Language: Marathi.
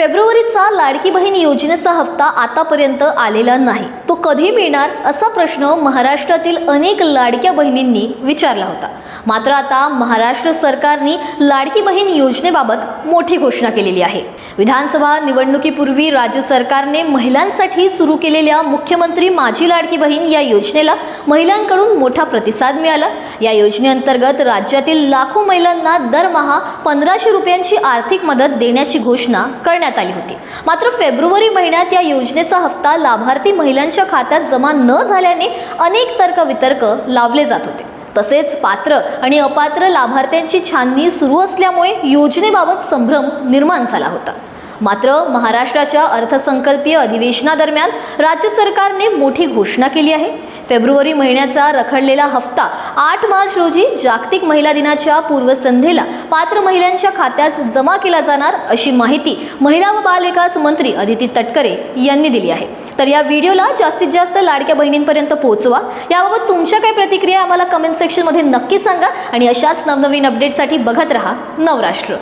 फेब्रुवारीचा लाडकी बहीण योजनेचा हप्ता आतापर्यंत आलेला नाही. तो कधी मिळणार असा प्रश्न महाराष्ट्रातील अनेक लाडक्या बहिणींनी विचारला होता. मात्र आता महाराष्ट्र सरकारने लाडकी बहीण योजनेबाबत मोठी घोषणा केलेली आहे. विधानसभा निवडणुकीपूर्वी राज्य सरकारने महिलांसाठी सुरू केलेल्या मुख्यमंत्री माझी लाडकी बहीण या योजनेला महिलांकडून मोठा प्रतिसाद मिळाला. या योजनेअंतर्गत राज्यातील लाखो महिलांना दरमहा पंधराशे रुपयांची आर्थिक मदत देण्याची घोषणा करण्यात आली होती. मात्र फेब्रुवारी महिन्यात या योजनेचा हप्ता लाभार्थी महिलांच्या खात्यात जमा न झाल्याने अनेक तर्कवितर्क लावले जात होते. तसेच पात्र आणि अपात्र लाभार्थ्यांची छाननी सुरू असल्यामुळे योजनेबाबत संभ्रम निर्माण झाला होता. मात्र महाराष्ट्राच्या अर्थसंकल्पीय अधिवेशनादरम्यान राज्य सरकारने मोठी घोषणा केली आहे. फेब्रुवारी महिन्याचा रखडलेला हप्ता आठ मार्च रोजी जागतिक महिला दिनाच्या पूर्वसंध्येला पात्र महिलांच्या खात्यात जमा केला जाणार अशी माहिती महिला व बालविकास मंत्री अदिती तटकरे यांनी दिली आहे. तर या व्हिडिओला जास्तीत जास्त लाडक्या बहिणींपर्यंत पोहोचवा. याबाबत तुमच्या काय प्रतिक्रिया आम्हाला कमेंट सेक्शनमध्ये नक्की सांगा आणि अशाच नवनवीन अपडेटसाठी बघत रहा नवराष्ट्र.